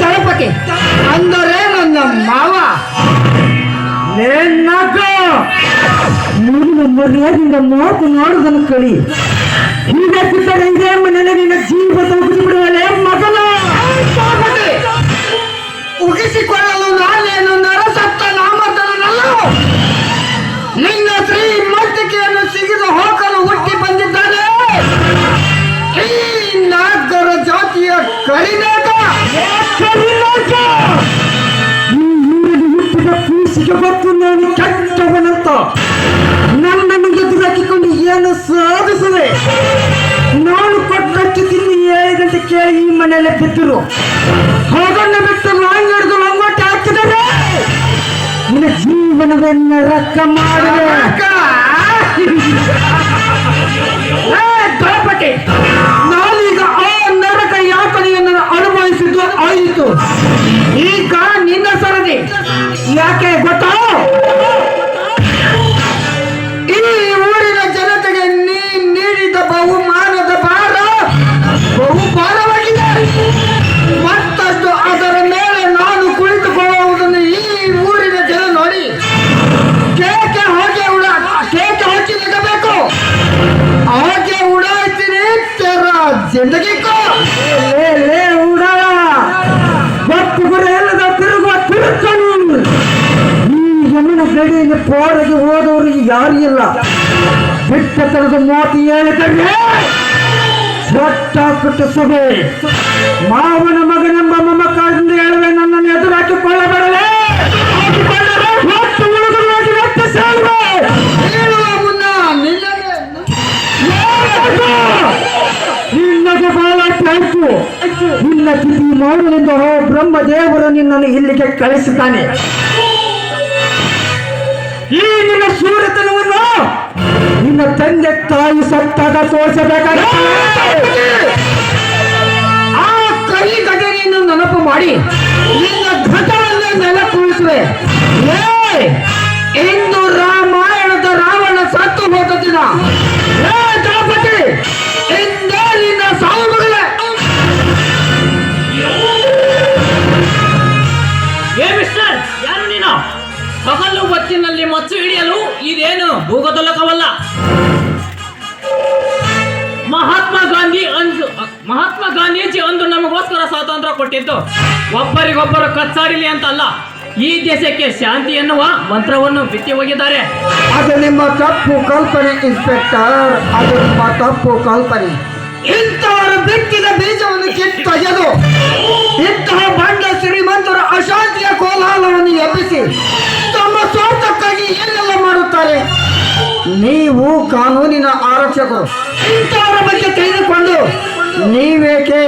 ದಳಪತಿ. ಅಂದರೆ ನನ್ನ ಮಾವ. ನೀನು ಮರ್ಯಾದಿಂದ ಮಾತು ನೋಡುದನ್ನು ಕಳಿ. ಈಗ ಇದೇ ಮನೆಯಲ್ಲಿ ನಿನ್ನ ಜೀವ ಬಿಡುವಲೆ ಮಗನ. ಕರಿನಾಟ ಕರಿನಾಕ! ಈ ಹುಟ್ಟಿದ ಪೀಸಿಗೆ ಗೊತ್ತು ನಾನು ಕೆಟ್ಟವನಂತ. ನನ್ನನ್ನು ಎದುರಾಕಿಕೊಂಡು ಏನು ಸಾಧಿಸುವೆ ನಾನು ಕೊಟ್ಟಷ್ಟು ತಿಂದು ಏಳು ಗಂಟೆ ಕೇಳಿ ಈ ಮನೆಯಲ್ಲೇ ಬಿದ್ದರು. ಹಾಗನ್ನ ಬಿಟ್ಟು ನಾನು ಹಿಡಿದು ಲಂಗೋಟ ಹಾಕಿದರೆ ನಿನ್ನ ಜೀವನವನ್ನ ರಕ್ಕ ಮಾಡುವೆ ಯಾಕೆ ಗೊತ್ತಾ? ಈ ಊರಿನ ಜನತೆಗೆ ನೀ ನೀಡಿದ ಬಹುಮಾನದ ಭಾರ ಬಹುಭಾರವಾಗಿದೆ ಮತ್ತಷ್ಟು ಅದರ ಮೇಲೆ ನಾನು ಕುಳಿತುಕೊಳ್ಳುವುದನ್ನು ಈ ಊರಿನ ಜನ ನೋಡಿ. ಕೇಕೆ ಹೋಗಿ ಉಡ ಕೇಕೆ ಹಚ್ಚಿ ನಿಗಬೇಕು. ಹಾಗೆ ಉಡಾಯ್ತೀನಿ. ತೆರ ಜಿಂದಗಿ ಯಮನ ಪಾಡಿಗೆ ಹೋದವರಿಗೆ ಯಾರು ಇಲ್ಲ? ಬಿಟ್ಟ ತರದ ಮಾತು ಹೇಳಿದರೆ ಸೊಟ್ಟ ಬಿಟ್ಟು ಸಭೆ. ಮಾವನ ಮಗನೆಂಬ ಮಮಕಾರದಿಂದ ಹೇಳುವೆ, ನನ್ನನ್ನು ಎದುರಾಕಿಕೊಳ್ಳಬರಲೇ? ನಿನ್ನಗೆ ಬಹಳ ಮಾಡುವುದೆಂದು ಹೋ ಬ್ರಹ್ಮದೇವರು ನಿನ್ನನ್ನು ಇಲ್ಲಿಗೆ ಕಳಿಸಿದ್ದಾನೆ. ಈ ನಿನ್ನ ಶೂರತನವನ್ನು ನಿನ್ನ ತಂದೆ ತಾಯಿ ಸತ್ತಾಗ ತೋರಿಸಬೇಕಾಗುತ್ತೆ ಆ ಕೈ ಘಟನೆಯನ್ನು ನೆನಪು ಮಾಡಿ. ನಿನ್ನ ಘಟವನ್ನು ಏ ಇಂದು ರಾಮಾಯಣದ ರಾವಣ ಸತ್ತು ಹೋದ ದಿನ ಹಗಲು ಹೊತ್ತಿನಲ್ಲಿ ಮಚ್ಚು ಹಿಡಿಯಲು ಇದೇನು ಭೂಗತಲಕವಲ್ಲ? ಮಹಾತ್ಮ ಗಾಂಧಿ ಅಂದು ಮಹಾತ್ಮ ಗಾಂಧೀಜಿ ಅಂದು ನಮಗೋಸ್ಕರ ಸ್ವಾತಂತ್ರ್ಯ ಕೊಟ್ಟಿದ್ದು. ಒಬ್ಬರಿಗೊಬ್ಬರು ಕಚ್ಚಾಡಿಲಿ ಅಂತ ಅಲ್ಲ ಈ ದೇಶಕ್ಕೆ ಶಾಂತಿ ಎನ್ನುವ ಮಂತ್ರವನ್ನು ಬಿತ್ತಿ ಹೋಗಿದ್ದಾರೆ. ಅದು ನಿಮ್ಮ ತಪ್ಪು ಕಲ್ಪನೆ ಇನ್ಸ್ಪೆಕ್ಟರ್. ಅದು ನಿಮ್ಮ ತಪ್ಪು ಕಲ್ಪನೆ. ಇಂಥವರು ಬಿತ್ತಿದ ಬೀಜವನ್ನು ನೀವು ಕಾನೂನಿನ ಆರಕ್ಷಕರು ಇಂಥವರ ಬಗ್ಗೆ ತಿಳಿದುಕೊಂಡು ನೀವೇಕೆ?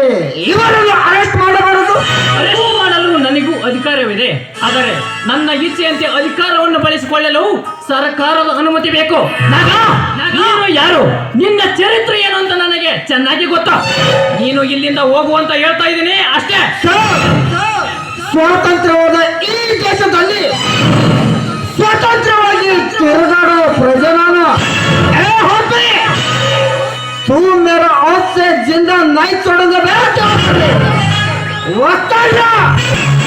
ಇವರನ್ನು ಅರೆಸ್ಟ್ ಮಾಡಬಾರದು? ಅರೆಸ್ಟ್ ಮಾಡಲು ನನಗೂ ಅಧಿಕಾರವಿದೆ. ಆದರೆ ನನ್ನ ಇಚ್ಛೆಯಂತೆ ಅಧಿಕಾರವನ್ನು ಬಳಸಿಕೊಳ್ಳಲು ಸರ್ಕಾರದ ಅನುಮತಿ ಬೇಕು. ನೀನು ಯಾರು? ನಿನ್ನ ಚರಿತ್ರೆ ಏನು ಅಂತ ನನಗೆ ಚೆನ್ನಾಗಿ ಗೊತ್ತು. ನೀನು ಇಲ್ಲಿಂದ ಹೋಗು ಅಂತ ಹೇಳ್ತಾ ಇದ್ದೀನಿ ಅಷ್ಟೇ. ಸ್ವಾತಂತ್ರ್ಯವಾದ ಈ ದೇಶದಲ್ಲಿ ಸ್ವತಂತ್ರವಾಗಿ ತಿರುಗಾಡುವ ಪ್ರಜೆ तू मेरा आज से जिंदा नहीं छोड़ेगा बेटा वक्त